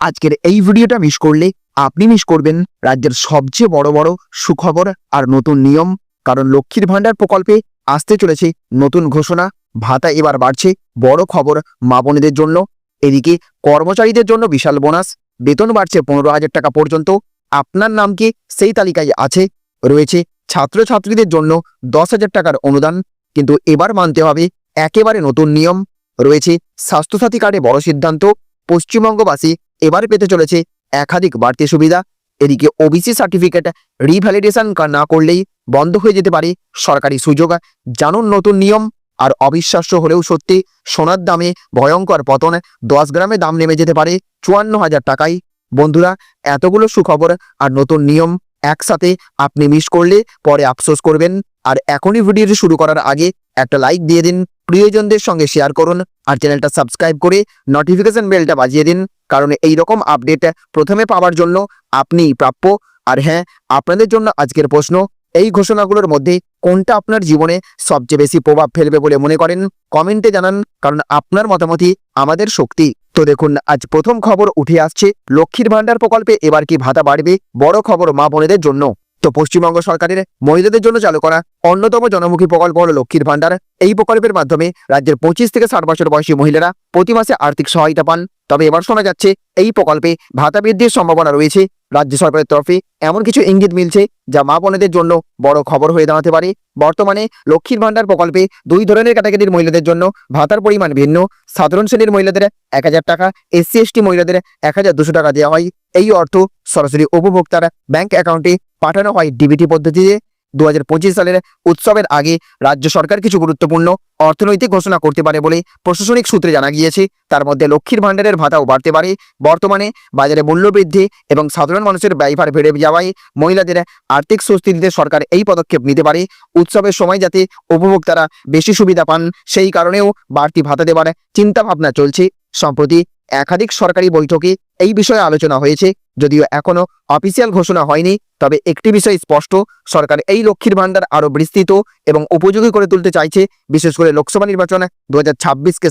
আজকের এই ভিডিওটা মিস করলে আপনি মিস করবেন রাজ্যের সবচেয়ে বড় বড় সুখবর আর নতুন নিয়ম। কারণ লক্ষ্মীর ভাণ্ডার প্রকল্পে আসতে চলেছে নতুন ঘোষণা। ভাতা এবার বাড়ছে, বড় খবর মা বোনেদের জন্য। এদিকে কর্মচারীদের জন্য বিশাল বোনাস, বেতন বাড়ছে পনেরো হাজার টাকা পর্যন্ত। আপনার নাম কি? সেই তালিকায় আছে। রয়েছে ছাত্রছাত্রীদের জন্য দশ হাজার টাকার অনুদান। কিন্তু এবার মানতে হবে একেবারে নতুন নিয়ম। রয়েছে স্বাস্থ্যসাথী কার্ডে বড় সিদ্ধান্ত। পশ্চিমবঙ্গবাসী এবার পেতে চলেছে একাধিক বাড়তি সুবিধা। এদিকে ওবিসি সার্টিফিকেট রিভ্যালিডেশন না করলেই বন্ধ হয়ে যেতে পারে সরকারি সুযোগ। জানুন নতুন নিয়ম। আর অবিশ্বাস্য হলেও সত্যি সোনার দামে ভয়ঙ্কর পতন দশ গ্রামে দাম নেমে যেতে পারে চুয়ান্ন হাজার টাকায়। বন্ধুরা, এতগুলো সুখবর আর নতুন নিয়ম একসাথে আপনি মিস করলে পরে আফসোস করবেন। আর এখনই ভিডিওটি শুরু করার আগে একটা লাইক দিয়ে দিন। প্রিয়জনদের সঙ্গে শেয়ার করুন আর চ্যানেলটা সাবস্ক্রাইব করে নোটিফিকেশন বেলটা বাজিয়ে দিন। কারণ এই রকম আপডেট প্রথমে পাওয়ার জন্য আপনিই প্রাপ্য। আর হ্যাঁ আপনাদের জন্য আজকের প্রশ্ন, এই ঘোষণাগুলোর মধ্যে কোনটা আপনার জীবনে সবচেয়ে বেশি প্রভাব ফেলবে বলে মনে করেন? কমেন্টে জানান, কারণ আপনার মতামতই আমাদের শক্তি। তো দেখুন, আজ প্রথম খবর উঠে আসছে লক্ষ্মীর ভাণ্ডার প্রকল্পে, এবার কি ভাতা বাড়বে? বড় খবর মা বোনেদের জন্য। তো পশ্চিমবঙ্গ সরকারের মহিলাদের জন্য চালু করা অন্যতম জনমুখী প্রকল্প হল লক্ষ্মীর ভাণ্ডার এই প্রকল্পের মাধ্যমে রাজ্যের পঁচিশ থেকে ষাট বছর বয়সী মহিলারা প্রতি মাসে আর্থিক সহায়তা পান। তবে এবার শোনা যাচ্ছে, এই প্রকল্পে ভাতা বৃদ্ধির সম্ভাবনা রয়েছে। রাজ্য সরকারের তরফে এমন কিছু ইঙ্গিত মিলছে, যা মা বোনেদের জন্য বড় খবর হয়ে দাঁড়াতে পারে। বর্তমানে লক্ষ্মীর ভাণ্ডার প্রকল্পে দুই ধরনের ক্যাটাগরির মহিলাদের জন্য ভাতার পরিমাণ ভিন্ন। সাধারণ শ্রেণির মহিলাদের এক হাজার টাকা, এসসি, এসটি মহিলাদের এক টাকা দেওয়া হয়। এই অর্থ সরাসরি উপভোক্তার ব্যাংক অ্যাকাউন্টে পাঠানো হয় ডিবিটি পদ্ধতিতে। দু হাজার পঁচিশ সালের উৎসবের আগে রাজ্য সরকার কিছু গুরুত্বপূর্ণ অর্থনৈতিক ঘোষণা করতে পারে বলে প্রশাসনিক সূত্রে জানা গিয়েছে। তার মধ্যে লক্ষ্মীর ভাণ্ডারের ভাতাও বাড়তে পারে। বর্তমানে বাজারে মূল্যবৃদ্ধি এবং সাধারণ মানুষের ব্যয়ভার বেড়ে যাওয়ায় মহিলাদের আর্থিক স্বস্তি দিতে সরকার এই পদক্ষেপ নিতে পারে। উৎসবের সময় যাতে উপভোক্তারা বেশি সুবিধা পান, সেই কারণেও বাড়তি ভাতা দেওয়ার চিন্তা ভাবনা চলছে। সম্প্রতি একাধিক সরকারি বৈঠকে এই বিষয়ে আলোচনা হয়েছে, যদিও এখনও অফিসিয়াল ঘোষণা হয়নি, তবে একটি বিষয় স্পষ্ট, সরকার এই লক্ষ্মীর ভাণ্ডার আরও বিস্তৃত এবং উপযোগী করে তুলতে চাইছে, বিশেষ করে লোকসভা নির্বাচনে দু হাজার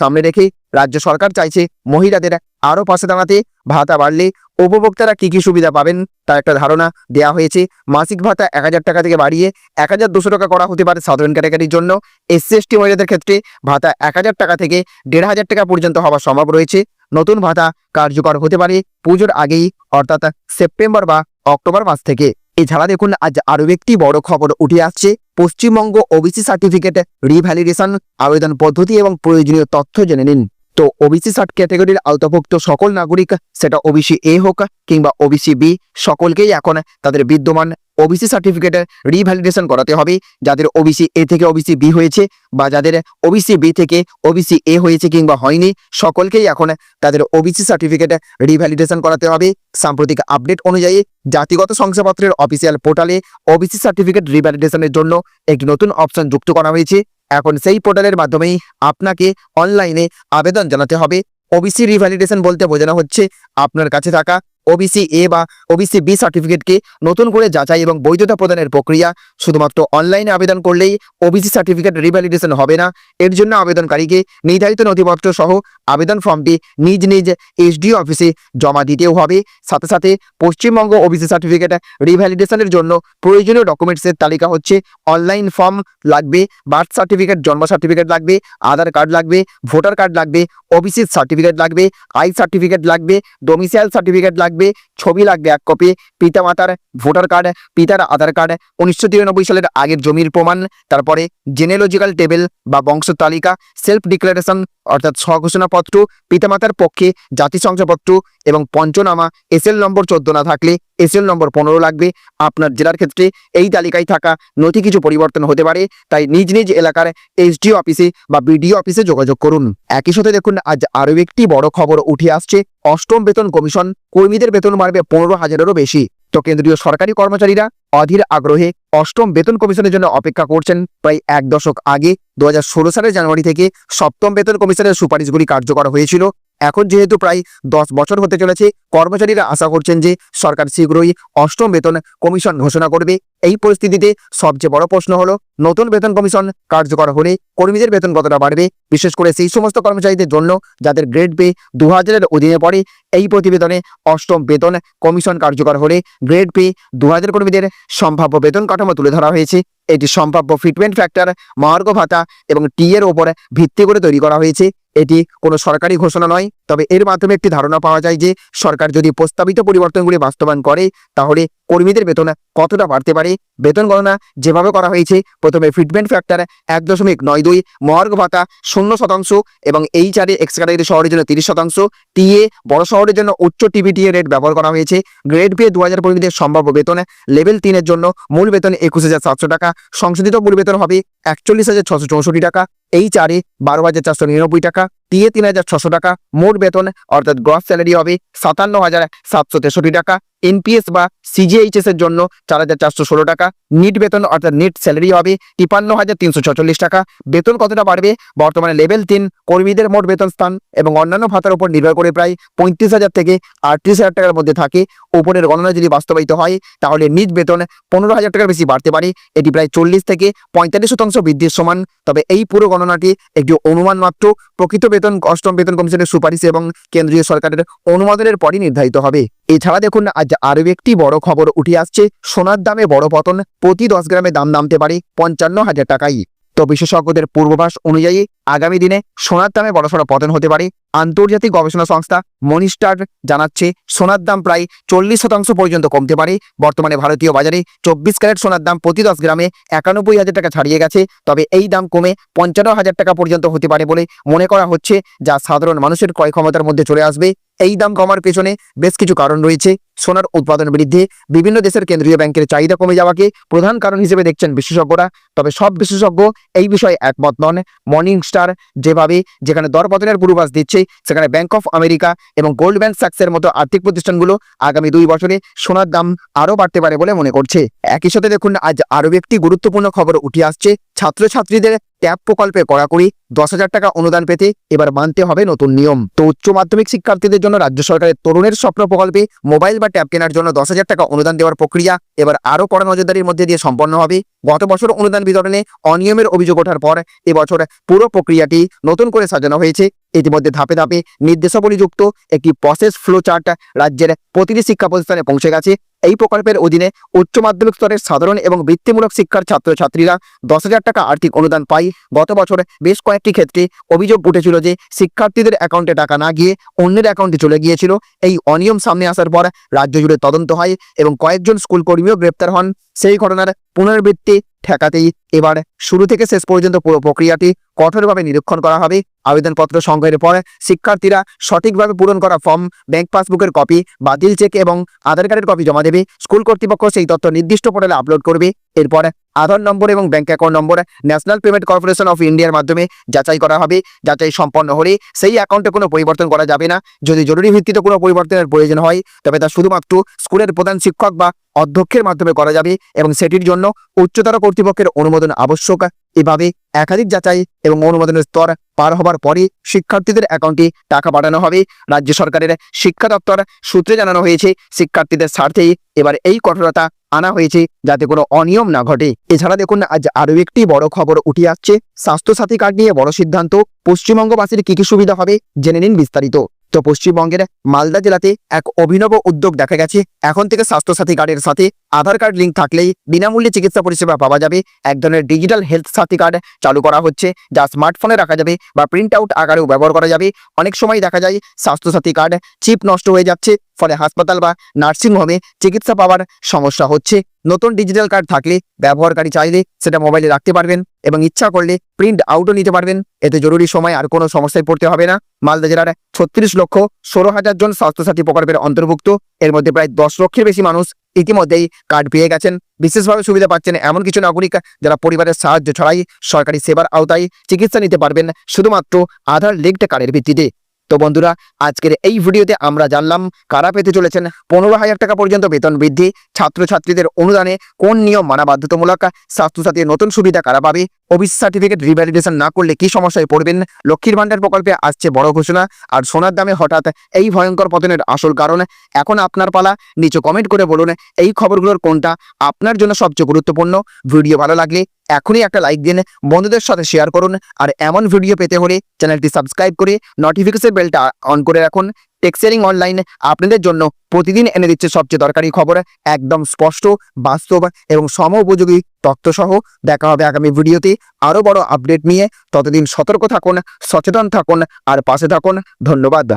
সামনে রেখে রাজ্য সরকার চাইছে মহিলাদের আরও পাশে দাঁড়াতে, ভাতা বাড়লে উপভোক্তারা কি কি সুবিধা পাবেন? তার একটা ধারণা দেওয়া হয়েছে। মাসিক ভাতা এক হাজার টাকা থেকে বাড়িয়ে এক টাকা করা হতে পারে সাধারণ ক্যাটাগরির জন্য। এসসি এসটি মহিলাদের ক্ষেত্রে ভাতা এক হাজার টাকা থেকে দেড় হাজার টাকা পর্যন্ত হওয়া সম্ভব রয়েছে। নতুন ভাতা কার্যকর হতে পারে পুজোর আগেই, অর্থাৎ সেপ্টেম্বর বা অক্টোবর মাস থেকে। এছাড়া দেখুন, আজ আরও একটি বড় খবর উঠে আসছে। পশ্চিমবঙ্গ ওবিসি সার্টিফিকেট রিভ্যালিডেশন আবেদন পদ্ধতি এবং প্রয়োজনীয় তথ্য জেনে নিন। তো ওবিসি সার্ট ক্যাটাগরির আওতাভুক্ত সকল নাগরিক সেটা ওবিসি এ হোক কিংবা ওবিসি বি সকলকেই এখন তাদের বিদ্যমান ওবিসি সার্টিফিকেট রিভ্যালিডেশন করাতে হবে যাদের ওবিসি এ থেকে ওবিসি বি হয়েছে বা যাদের ওবিসি বি থেকে ওবিসি এ হয়েছে কিংবা হয়নি সকলকেই এখন তাদের ওবিসি সার্টিফিকেট রিভ্যালিডেশন করাতে হবে সাম্প্রতিক আপডেট অনুযায়ী জাতিগত শংসাপত্রের অফিসিয়াল পোর্টালে ওবিসি সার্টিফিকেট রিভ্যালিডেশনের জন্য একটি নতুন অপশন যুক্ত করা হয়েছে এখন সেই পোর্টালের মাধ্যমেই আপনাকে অনলাইনে আবেদন জানাতে হবে। ওবিসি রিভ্যালিডেশন বলতে বোঝানো হচ্ছে আপনার কাছে থাকা ওবিসি এ বা ওবিসি বি সার্টিফিকেটকে নতুন করে যাচাই এবং বৈধতা প্রদানের প্রক্রিয়া শুধুমাত্র অনলাইনে আবেদন করলেই ওবিসি সার্টিফিকেট রিভ্যালিডেশন হবে না। এর জন্য আবেদনকারীকে নির্ধারিত নথিপত্র সহ আবেদন ফর্মটি নিজ নিজ এসডিও অফিসে জমা দিতেও হবে। সাথে সাথে পশ্চিমবঙ্গ ওবিসি সার্টিফিকেট রিভ্যালিডেশনের জন্য প্রয়োজনীয় ডকুমেন্টসের তালিকা হচ্ছে অনলাইন ফর্ম লাগবে বার্থ সার্টিফিকেট জন্ম সার্টিফিকেট লাগবে, আধার কার্ড লাগবে ভোটার কার্ড লাগবে ওবিসি সার্টিফিকেট লাগবে আই সার্টিফিকেট লাগবে ডোমিসাইল সার্টিফিকেট লাগবে ছবি লাগবে এক কপি পিতামাতার ভোটার কার্ড পিতার আধার কার্ড উনিশশো তিরানব্বই সালের আগের জমির প্রমাণ, তারপরে জেনেলজিক্যাল টেবিল বা বংশ তালিকা সেলফ ডিক্লারেশন অর্থাৎ স্বঘোষণাপত্র, পিতামাতার পক্ষে জাতি শংসাপত্র এবং পঞ্চনামা এসএল নম্বর চোদ্দ না থাকলে এসএল নম্বর পনেরো লাগবে। আপনার জেলার ক্ষেত্রে এই তালিকায় থাকা নথি কিছু পরিবর্তন হতে পারে। তাই নিজ নিজ এলাকার এসডিও অফিসে বা বিডিও অফিসে যোগাযোগ করুন। একই সাথে দেখুন, আজ আরও একটি বড় খবর উঠে আসছে। অষ্টম বেতন কমিশন কর্মীদের বেতন বাড়বে পনেরো হাজারেরও বেশি। তো কেন্দ্রীয় সরকারি কর্মচারীরা অধীর আগ্রহে অষ্টম বেতন কমিশনের জন্য অপেক্ষা করছেন। প্রায় এক দশক আগে, দু হাজার ষোলো সালের জানুয়ারি থেকে সপ্তম বেতন কমিশনের সুপারিশগুলি কার্যকর হয়েছিল। এখন যেহেতু প্রায় দশ বছর হতে চলেছে, কর্মচারীরা আশা করছেন যে সরকার শীঘ্রই অষ্টম বেতন কমিশন ঘোষণা করবে। এই পরিস্থিতিতে সবচেয়ে বড় প্রশ্ন হলো, নতুন বেতন কমিশন কার্যকর হলে কর্মীদের বেতন কতটা বাড়বে? বিশেষ করে সেই সমস্ত কর্মচারীদের জন্য যাদের গ্রেড পে দু হাজারের অধীনে পড়ে, এই প্রতিবেদনে অষ্টম বেতন কমিশন কার্যকর হলে গ্রেড পে দু হাজার কর্মীদের সম্ভাব্য বেতন কাঠামো তুলে ধরা হয়েছে। এটি সম্ভাব্য ফিটমেন্ট ফ্যাক্টর মহার্ঘ ভাতা এবং টি এর ওপর ভিত্তি করে তৈরি করা হয়েছে। এটি কোনো সরকারি ঘোষণা নয়। তবে এর মাধ্যমে একটি ধারণা পাওয়া যায় যে সরকার যদি প্রস্তাবিত পরিবর্তনগুলি বাস্তবায়ন করে, তাহলে কর্মীদের বেতন কতটা বাড়তে পারে? বেতন গণনা যেভাবে করা হয়েছে, প্রথমে ফিটমেন্ট ফ্যাক্টর এক দশমিক নয় দুই মহার্ঘ ভাতা শূন্য শতাংশ এবং এই চারে এক্স ক্যাটাগরি শহরের জন্য তিরিশ শতাংশ। টিএ বড় শহরের জন্য উচ্চ টিবিটিএ রেট ব্যবহার করা হয়েছে। গ্রেড পে দু হাজার কর্মীদের সম্ভাব্য বেতন লেভেল তিনের জন্য মূল বেতন একুশ হাজার সাতশো টাকা। সংশোধিত মূল বেতন হবে একচল্লিশ হাজার ছশো চৌষট্টি টাকা। এই চারে বারো হাজার চারশো নিরানব্বই টাকা। টিএ তিন হাজার ছশো টাকা। মোট বেতন, অর্থাৎ গ্রস স্যালারি হবে সাতান্ন হাজার সাতশো তেষট্টি টাকা। এনপিএস বা সিজিএইচএস এর জন্য চার হাজার চারশো ষোলো টাকা। নিট বেতন অর্থাৎ নিট স্যালারি হবে তিপান্ন হাজার তিনশো ছচল্লিশ টাকা। বেতন কতটা বাড়বে? বর্তমানে লেভেল তিন। কর্মীদের মোট বেতন স্থান এবং অন্যান্য ভাতার উপর নির্ভর করে প্রায় পঁয়ত্রিশ হাজার থেকে আটত্রিশ হাজার টাকার মধ্যে থাকে। উপরের গণনা যদি বাস্তবায়িত হয়, তাহলে নিট বেতন পনেরো হাজার টাকার বেশি বাড়তে পারে। এটি প্রায় চল্লিশ থেকে পঁয়তাল্লিশ শতাংশ বৃদ্ধির সমান। তবে এই পুরো গণনাটি একটি অনুমান মাত্র। প্রকৃত বেতন অষ্টম বেতন কমিশনের সুপারিশ এবং কেন্দ্রীয় সরকারের অনুমোদনের পরই নির্ধারিত হবে। এছাড়া দেখুন, আজ আরও একটি বড় খবর উঠে আসছে। সোনার দামে বড় পতন, প্রতি দশ গ্রামে দাম নামতে পারে পঞ্চান্ন হাজার টাকায় তো বিশেষজ্ঞদের পূর্বাভাস অনুযায়ী আগামী দিনে সোনার দামে বড়সড় পতন হতে পারে। আন্তর্জাতিক গবেষণা সংস্থা মনিস্টার জানাচ্ছে, সোনার দাম প্রায় চল্লিশ শতাংশ পর্যন্ত কমতে পারে। বর্তমানে ভারতীয় বাজারে চব্বিশ ক্যারেট সোনার দাম প্রতি দশ গ্রামে একানব্বই হাজার টাকা ছাড়িয়ে গেছে। তবে এই দাম কমে পঞ্চান্ন হাজার টাকা পর্যন্ত হতে পারে বলে মনে করা হচ্ছে, যা সাধারণ মানুষের ক্রয় ক্ষমতার মধ্যে চলে আসবে। এই দাম কমার পেছনে বেশ কিছু কারণ রয়েছে। সোনার উৎপাদন বৃদ্ধি, বিভিন্ন দেশের কেন্দ্রীয় ব্যাংকের চাহিদা কমে যাওয়াকে প্রধান কারণ হিসেবে দেখছেন বিশেষজ্ঞরা। তবে সব বিশেষজ্ঞ এই বিষয়ে একমত নন। মর্নিং স্টার যেভাবে যেখানে দরপতনের পূর্বাস দিচ্ছে, সেখানে ব্যাংক অফ আমেরিকা এবং গোল্ডম্যান স্যাক্সের মতো আর্থিক প্রতিষ্ঠানগুলো আগামী দুই বছরে সোনার দাম আরও বাড়তে পারে বলে মনে করছে। একই সাথে দেখুন, আজ আরও একটি গুরুত্বপূর্ণ খবর উঠে আসছে। ছাত্রছাত্রীদের ট্যাব প্রকল্পে কড়াকড়ি, দশ হাজার টাকা অনুদান পেতে এবার মানতে হবে নতুন নিয়ম। তো উচ্চ মাধ্যমিক শিক্ষার্থীদের জন্য রাজ্য সরকারের তরুণের স্বপ্ন প্রকল্পে মোবাইল বা ট্যাব কেনার জন্য দশ হাজার টাকা অনুদান দেওয়ার প্রক্রিয়া এবার আরও কড়া নজরদারির মধ্যে দিয়ে সম্পন্ন হবে। গত বছর অনুদান বিতরণে অনিয়মের অভিযোগ ওঠার পর এবছর পুরো প্রক্রিয়াটি নতুন করে সাজানো হয়েছে। ইতিমধ্যে ধাপে ধাপে নির্দেশাবলীযুক্ত একটি প্রসেস ফ্লো চার্ট রাজ্যের প্রতিটি শিক্ষা প্রতিষ্ঠানে পৌঁছে গেছে। এই প্রকল্পের অধীনে উচ্চ মাধ্যমিক স্তরের সাধারণ এবং বৃত্তিমূলক শিক্ষার ছাত্রছাত্রীরা দশ হাজার টাকা আর্থিক অনুদান পায়। গত বছর বেশ কয়েকটি ক্ষেত্রে অভিযোগ উঠেছিল যে শিক্ষার্থীদের অ্যাকাউন্টে টাকা না গিয়ে অন্যের অ্যাকাউন্টে চলে গিয়েছিল। এই অনিয়ম সামনে আসার পর রাজ্য জুড়ে তদন্ত হয় এবং কয়েকজন স্কুল কর্মীও গ্রেপ্তার হন। সেই ঘটনার পুনরাবৃত্তি ঠেকাতেই এবার শুরু থেকে শেষ পর্যন্ত পুরো প্রক্রিয়াটি কঠোরভাবে নিরীক্ষণ করা হবে। আবেদনপত্র সংগ্রহের পর শিক্ষার্থীরা সঠিকভাবে পূরণ করা ফর্ম, ব্যাংক পাসবুকের কপি, বাতিল চেক এবং আধার কার্ডের কপি জমা দেবে। স্কুল কর্তৃপক্ষ সেই তথ্য নির্দিষ্ট পোর্টালে আপলোড করবে। এরপর আধার নম্বর এবং bank account number national payment corporation of ইন্ডিয়ার মাধ্যমে যাচাই করা হবে। যাচাই সম্পন্ন হলে সেই অ্যাকাউন্টে কোনো পরিবর্তন করা যাবে না। যদি জরুরি ভিত্তিতে কোনো পরিবর্তনের প্রয়োজন হয়, তবে তা শুধুমাত্র স্কুলের প্রধান শিক্ষক বা অধ্যক্ষের মাধ্যমে করা যাবে এবং সেটির জন্য উচ্চতর কর্তৃপক্ষের অনুমোদন আবশ্যক। এভাবে একাধিক যাচাই এবং অনুমোদনের স্তর পার হবার পরই শিক্ষার্থীদের অ্যাকাউন্টে টাকা পাঠানো হবে। রাজ্য সরকারের শিক্ষা দপ্তর সূত্রে জানানো হয়েছে, শিক্ষার্থীদের স্বার্থেই এবার এই কঠোরতা আনা হয়েছে যাতে কোনো অনিয়ম না ঘটে। এছাড়া দেখুন, আজ আরও একটি বড় খবর উঠে আসছে। স্বাস্থ্যসাথী কার্ড নিয়ে বড় সিদ্ধান্ত। পশ্চিমবঙ্গবাসীর কি কি সুবিধা হবে, জেনে নিন বিস্তারিত। তো পশ্চিমবঙ্গের মালদা জেলাতে এক অভিনব উদ্যোগ দেখা গেছে। এখন থেকে স্বাস্থ্যসাথী কার্ডের সাথে আধার কার্ড লিঙ্ক থাকলেই বিনামূল্যে চিকিৎসা পরিষেবা পাওয়া যাবে। এক ধরনের ডিজিটাল হেলথ সাথী কার্ড চালু করা হচ্ছে, যা স্মার্টফোনে রাখা যাবে বা প্রিন্ট আউট আকারেও ব্যবহার করা যাবে। অনেক সময় দেখা যায় স্বাস্থ্যসাথী কার্ড চিপ নষ্ট হয়ে যাচ্ছে, ফলে হাসপাতাল বা নার্সিংহোমে চিকিৎসা পাওয়ার সমস্যা হচ্ছে। নতুন ডিজিটাল কার্ড থাকলে ব্যবহারকারী চাইলে সেটা মোবাইলে রাখতে পারবেন। এবং ইচ্ছা করলে প্রিন্ট আউটও নিতে পারবেন। এতে জরুরি সময় আর কোনো সমস্যায় পড়তে হবে না। মালদা জেলার ছত্রিশ লক্ষ ষোলো হাজার জন স্বাস্থ্যসাথী প্রকল্পের অন্তর্ভুক্ত। এর মধ্যে প্রায় দশ লক্ষের বেশি মানুষ ইতিমধ্যেই কার্ড পেয়ে গেছেন। বিশেষভাবে সুবিধা পাচ্ছেন এমন কিছু নাগরিক যারা পরিবারের সাহায্য ছাড়াই সরকারি সেবার আওতায় চিকিৎসা নিতে পারবেন। শুধুমাত্র আধার লিঙ্কড কার্ডের ভিত্তিতে। তো বন্ধুরা, আজকের এই ভিডিওতে আমরা জানলাম কারা পেতে চলেছেন পনেরো হাজার টাকা পর্যন্ত বেতন বৃদ্ধি, ছাত্রছাত্রীদের অনুদানে কোন নিয়ম মানা বাধ্যতামূলক, স্বাস্থ্যসাথীর নতুন সুবিধা কারা পাবে ওবিসি সার্টিফিকেট রিভ্যালিডেশন না করলে কি সমস্যায় পড়বেন, লক্ষ্মীর ভান্ডার প্রকল্পে আসছে বড় ঘোষণা, আর সোনার দামে হঠাৎ এই ভয়ঙ্কর পতনের আসল কারণ, এখন আপনার পালা, নিচে কমেন্ট করে বলুন, এই খবরগুলোর কোনটা আপনার জন্য সবচেয়ে গুরুত্বপূর্ণ, ভিডিও ভালো লাগলে এখনই একটা লাইক দিন বন্ধুদের সাথে শেয়ার করুন, আর এমন ভিডিও পেতে হলে চ্যানেলটি সাবস্ক্রাইব করে নোটিফিকেশন বেলটা অন করে রাখুন। টেক্সেরিং অনলাইন আপনাদের জন্য প্রতিদিন এনে দিচ্ছে সবচেয়ে দরকারি খবর, একদম স্পষ্ট, বাস্তব এবং সম উপযোগী তথ্যসহ। দেখা হবে আগামী ভিডিওতে আরও বড় আপডেট নিয়ে। ততদিন সতর্ক থাকুন, সচেতন থাকুন, আর পাশে থাকুন। ধন্যবাদ।